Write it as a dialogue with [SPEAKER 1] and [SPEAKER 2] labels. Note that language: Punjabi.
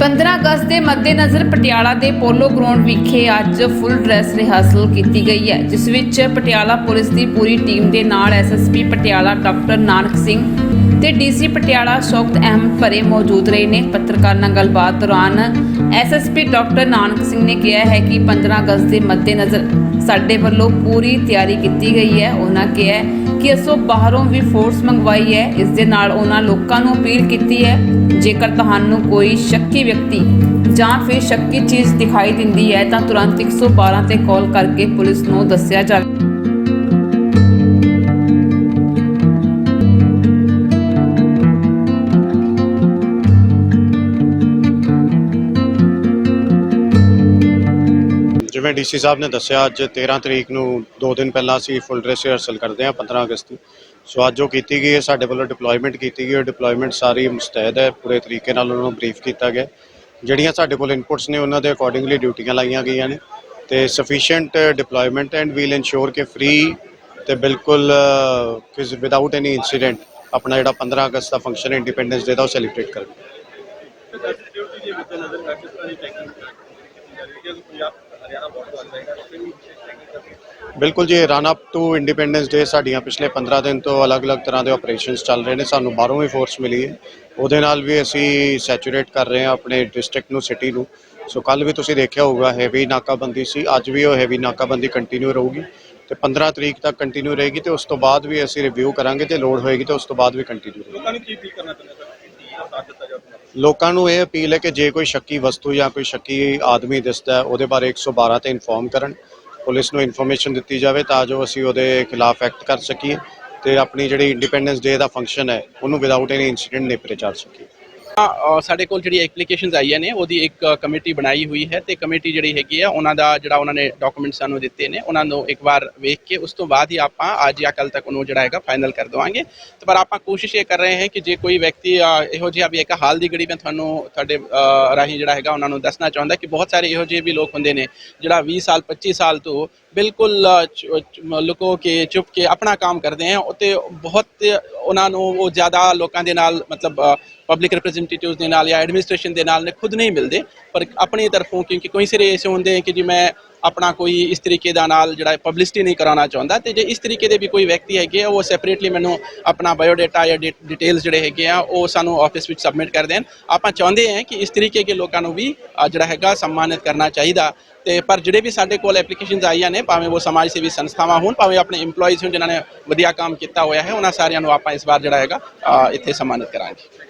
[SPEAKER 1] 15 ਅਗਸਤ ਦੇ ਮੱਦੇਨਜ਼ਰ ਪਟਿਆਲਾ ਦੇ ਪੋਲੋ ਗਰਾਊਂਡ ਵਿਖੇ ਅੱਜ ਫੁੱਲ ਡਰੈਸ ਰਿਹਰਸਲ ਕੀਤੀ ਗਈ ਹੈ, ਜਿਸ ਵਿੱਚ ਪਟਿਆਲਾ ਪੁਲਿਸ ਦੀ ਪੂਰੀ ਟੀਮ ਦੇ ਨਾਲ S S P Patiala doctor Nanak Singh ਤੇ ਡੀਸੀ ਪਟਿਆਲਾ ਸ਼ੌਕਤ ਅਹਿਮਦ ਭਰੇ ਮੌਜੂਦ ਰਹੇ ਨੇ। ਪੱਤਰਕਾਰ ਨਾਲ ਗੱਲਬਾਤ ਦੌਰਾਨ ਐਸਐਸਪੀ ਡਾਕਟਰ ਨਾਨਕ ਸਿੰਘ ਨੇ ਕਿਹਾ ਹੈ ਕਿ 15 ਅਗਸਤ ਦੇ ਮੱਦੇਨਜ਼ਰ ਸਾਡੇ ਵੱਲੋਂ ਪੂਰੀ ਤਿਆਰੀ ਕੀਤੀ ਗਈ ਹੈ। ਉਹਨਾਂ ਕਿਹਾ ਕਿ ਅਸੋ ਬਾਹਰੋਂ ਵੀ ਫੋਰਸ ਮੰਗਵਾਈ ਹੈ। ਇਸ ਦੇ ਨਾਲ ਉਹਨਾਂ ਲੋਕਾਂ ਨੂੰ ਅਪੀਲ ਕੀਤੀ ਹੈ, ਜੇਕਰ ਤੁਹਾਨੂੰ ਕੋਈ ਸ਼ੱਕੀ ਵਿਅਕਤੀ ਜਾਂ ਫਿਰ ਸ਼ੱਕੀ ਚੀਜ਼ ਦਿਖਾਈ ਦਿੰਦੀ ਹੈ, ਤਾਂ ਤੁਰੰਤ 112 ਤੇ ਕਾਲ ਕਰਕੇ ਪੁਲਿਸ ਨੂੰ ਦੱਸਿਆ ਜਾਵੇ।
[SPEAKER 2] ਜਿਵੇਂ ਡੀਸੀ ਸਾਹਿਬ ਨੇ ਦੱਸਿਆ, ਅੱਜ 13 ਤਰੀਕ ਨੂੰ 2 ਦਿਨ ਪਹਿਲਾਂ ਅਸੀਂ ਫੁੱਲ ਡਰੈਸ ਰਿਹਰਸਲ ਕਰਦੇ ਹਾਂ 15 ਅਗਸਤ ਨੂੰ। ਸੋ ਅੱਜ ਜੋ ਕੀਤੀ ਗਈ ਹੈ, ਸਾਡੇ ਵੱਲੋਂ ਡਿਪਲੋਇਮੈਂਟ ਕੀਤੀ ਗਈ ਹੈ ਡਿਪਲੋਇਮੈਂਟ ਸਾਰੀ ਮੁਸਤੈਦ ਹੈ, ਪੂਰੇ ਤਰੀਕੇ ਨਾਲ ਉਹਨਾਂ ਨੂੰ ਬਰੀਫ ਕੀਤਾ ਗਿਆ ਜਿਹੜੀਆਂ ਸਾਡੇ ਕੋਲ ਇਨਪੁਟਸ ਨੇ, ਉਹਨਾਂ ਦੇ ਅਕੋਰਡਿੰਗਲੀ ਡਿਊਟੀਆਂ ਲਾਈਆਂ ਗਈਆਂ ਨੇ। ਤੇ sufficient deployment and will ensure ਕਿ ਫ੍ਰੀ ਤੇ ਬਿਲਕੁਲ ਕਿਸ ਵਿਦਆਊਟ ਐਨੀ ਇਨਸੀਡੈਂਟ ਆਪਣਾ ਜਿਹੜਾ 15 ਅਗਸਤ ਦਾ ਫੰਕਸ਼ਨ ਇੰਡੀਪੈਂਡੈਂਸ ਡੇ ਦਾ ਉਹ ਸੈਲੀਬ੍ਰੇਟ ਕਰਨ। ਬਿਲਕੁਲ ਜੀ run up to Independence Day ਸਾਡੀਆਂ ਪਿਛਲੇ 15 ਦਿਨ ਤੋਂ ਅਲੱਗ-ਅਲੱਗ ਤਰ੍ਹਾਂ ਦੇ ਆਪਰੇਸ਼ਨਸ ਚੱਲ ਰਹੇ ਨੇ ਸਾਨੂੰ ਬਾਹਰੋਂ ਵੀ ਫੋਰਸ ਮਿਲੀ ਹੈ। ਉਹਦੇ ਨਾਲ ਵੀ ਅਸੀਂ ਸੈਚੂਰੇਟ ਕਰ ਰਹੇ ਹਾਂ ਆਪਣੇ ਡਿਸਟ੍ਰਿਕਟ ਨੂੰ ਸਿਟੀ ਨੂੰ। ਸੋ ਕੱਲ ਵੀ ਤੁਸੀਂ ਦੇਖਿਆ ਹੋਊਗਾ ਹੈਵੀ ਨਾਕਾਬੰਦੀ ਸੀ ਅੱਜ ਵੀ ਉਹ ਹੈਵੀ ਨਾਕਾਬੰਦੀ ਕੰਟੀਨਿਊ ਰਹੂਗੀ। ਤੇ 15 ਤਰੀਕ ਤੱਕ ਕੰਟੀਨਿਊ ਰਹੇਗੀ ਤੇ ਉਸ ਤੋਂ ਬਾਅਦ ਵੀ ਅਸੀਂ ਰਿਵਿਊ ਕਰਾਂਗੇ ਤੇ ਲੋਡ ਹੋਏਗੀ ਤੇ ਉਸ ਤੋਂ ਬਾਅਦ ਵੀ ਕੰਟੀਨਿਊ ਰਹੇਗੀ।
[SPEAKER 3] ਲੋਕਾਂ ਨੂੰ ਕੀ ਅਪੀਲ ਕਰਨਾ ਚਾਹੁੰਦੇ
[SPEAKER 2] ਲੋਕਾਂ ਨੂੰ ਇਹ ਅਪੀਲ ਹੈ ਕਿ ਜੇ ਕੋਈ ਸ਼ੱਕੀ ਵਸਤੂ ਜਾਂ ਕੋਈ ਸ਼ੱਕੀ ਆਦਮੀ ਦਿਸਦਾ ਹੈ, ਉਹਦੇ ਬਾਰੇ 112 ਤੇ ਇਨਫੋਰਮ ਕਰਨ। ਪੁਲਿਸ ਨੂੰ ਇਨਫੋਰਮੇਸ਼ਨ ਦਿੱਤੀ ਜਾਵੇ ਤਾਂ ਜੋ ਅਸੀਂ ਉਹਦੇ ਖਿਲਾਫ ਐਕਟ ਕਰ ਸਕੀਏ ਤੇ ਆਪਣੀ ਜਿਹੜੀ ਇੰਡੀਪੈਂਡੈਂਸ ਡੇ ਦਾ ਫੰਕਸ਼ਨ ਹੈ, ਉਹਨੂੰ ਵਿਦਆਊਟ ਐਨੀ ਇਨਸੀਡੈਂਟ ਨੇਪਰੇ ਚਾੜ ਸਕੀਏ।
[SPEAKER 4] ਸਾਡੇ ਕੋਲ ਜਿਹੜੀ ਐਪਲੀਕੇਸ਼ਨਸ ਆਈਆਂ ਨੇ, ਉਹਦੀ ਇੱਕ ਕਮੇਟੀ ਬਣਾਈ ਹੋਈ ਹੈ ਤੇ ਕਮੇਟੀ ਜਿਹੜੀ ਹੈਗੀ ਆ, ਉਹਨਾਂ ਦਾ ਜਿਹੜਾ ਉਹਨਾਂ ਨੇ ਡਾਕੂਮੈਂਟ ਸਾਨੂੰ ਦਿੱਤੇ ਨੇ, ਉਹਨਾਂ ਨੂੰ ਇੱਕ ਵਾਰ ਵੇਖ ਕੇ ਉਸ ਤੋਂ ਬਾਅਦ ਹੀ ਆਪਾਂ ਅੱਜ ਜਾਂ ਕੱਲ ਤੱਕ ਉਹਨੂੰ ਜਿਹੜਾ ਹੈਗਾ ਫਾਈਨਲ ਕਰ ਦਵਾਂਗੇ। ਤੇ ਪਰ ਆਪਾਂ ਕੋਸ਼ਿਸ਼ ਇਹ ਕਰ ਰਹੇ ਹਾਂ ਕਿ ਜੇ ਕੋਈ ਵਿਅਕਤੀ ਇਹੋ ਜਿਹਾ ਵੀ ਇੱਕ ਹਾਲ ਦੀ ਘੜੀ ਮੈਂ ਤੁਹਾਨੂੰ ਤੁਹਾਡੇ ਰਾਹੀਂ ਜਿਹੜਾ ਹੈਗਾ ਉਹਨਾਂ ਨੂੰ ਦੱਸਣਾ ਚਾਹੁੰਦਾ ਕਿ ਬਹੁਤ ਸਾਰੇ ਇਹੋ ਜਿਹੇ ਵੀ ਲੋਕ ਹੁੰਦੇ ਨੇ, ਜਿਹੜਾ 20 ਸਾਲ 25 ਸਾਲ ਤੋਂ ਬਿਲਕੁਲ ਲੁਕੋ ਕੇ, ਚੁੱਪ ਕੇ ਆਪਣਾ ਕੰਮ ਕਰਦੇ ਆ ਉਤੇ ਬਹੁਤ ਉਹਨਾਂ ਨੂੰ ਉਹ ਜ਼ਿਆਦਾ ਲੋਕਾਂ ਦੇ ਨਾਲ ਮਤਲਬ ਪਬਲਿਕ ਰਿਪਰੈਜ਼ੈਂਟੇਟਿਵਸ ਦੇ ਨਾਲ ਜਾਂ ਐਡਮਿਨਿਸਟ੍ਰੇਸ਼ਨ ਦੇ ਨਾਲ ਨੇ ਖੁਦ ਨਹੀਂ ਮਿਲਦੇ, ਪਰ ਆਪਣੀ ਤਰਫੋਂ ਕਿਉਂਕਿ ਕੋਈ ਸਿਰੇ ਐਸੇ ਹੁੰਦੇ ਹੈ ਕਿ ਜੀ ਮੈਂ ਆਪਣਾ ਕੋਈ ਇਸ ਤਰੀਕੇ ਦਾ ਨਾਲ ਜਿਹੜਾ ਪਬਲਿਸਿਟੀ ਨਹੀਂ ਕਰਾਉਣਾ ਚਾਹੁੰਦਾ, ਤੇ ਜੇ ਇਸ ਤਰੀਕੇ ਦੇ ਵੀ ਕੋਈ ਵਿਅਕਤੀ ਹੈਗੇ ਆ, ਉਹ ਸੈਪਰੇਟਲੀ ਮੈਨੂੰ ਆਪਣਾ ਬਾਇਓਡਾਟਾ ਜਾਂ ਡਿਟੇਲਸ ਜਿਹੜੇ ਹੈਗੇ ਆ, ਉਹ ਸਾਨੂੰ ਆਫਿਸ ਵਿੱਚ ਸਬਮਿਟ ਕਰ ਦੇਣ। ਆਪਾਂ ਚਾਹੁੰਦੇ ਹਾਂ ਕਿ ਇਸ ਤਰੀਕੇ ਦੇ ਲੋਕਾਂ ਨੂੰ ਵੀ ਜਿਹੜਾ ਹੈਗਾ ਸਨਮਾਨਿਤ ਕਰਨਾ ਚਾਹੀਦਾ। ਤੇ ਪਰ ਜਿਹੜੇ ਵੀ ਸਾਡੇ ਕੋਲ ਐਪਲੀਕੇਸ਼ਨਸ ਆਈਆਂ ਨੇ, ਭਾਵੇਂ ਉਹ ਸਮਾਜ ਸੇਵੀ ਸੰਸਥਾਵਾਂ ਹੋਣ, ਭਾਵੇਂ ਆਪਣੇ EMPLOYEES ਹੋਣ, ਜਿਨ੍ਹਾਂ ਨੇ ਵਧੀਆ ਕੰਮ ਕੀਤਾ ਹੋਇਆ ਹੈ, ਉਹਨਾਂ ਸਾਰਿਆਂ ਨੂੰ ਆਪਾਂ ਇਸ ਵਾਰ ਜਿਹੜਾ ਹੈਗਾ ਇੱਥੇ ਸਨਮਾਨਿਤ ਕਰਾਂਗੇ।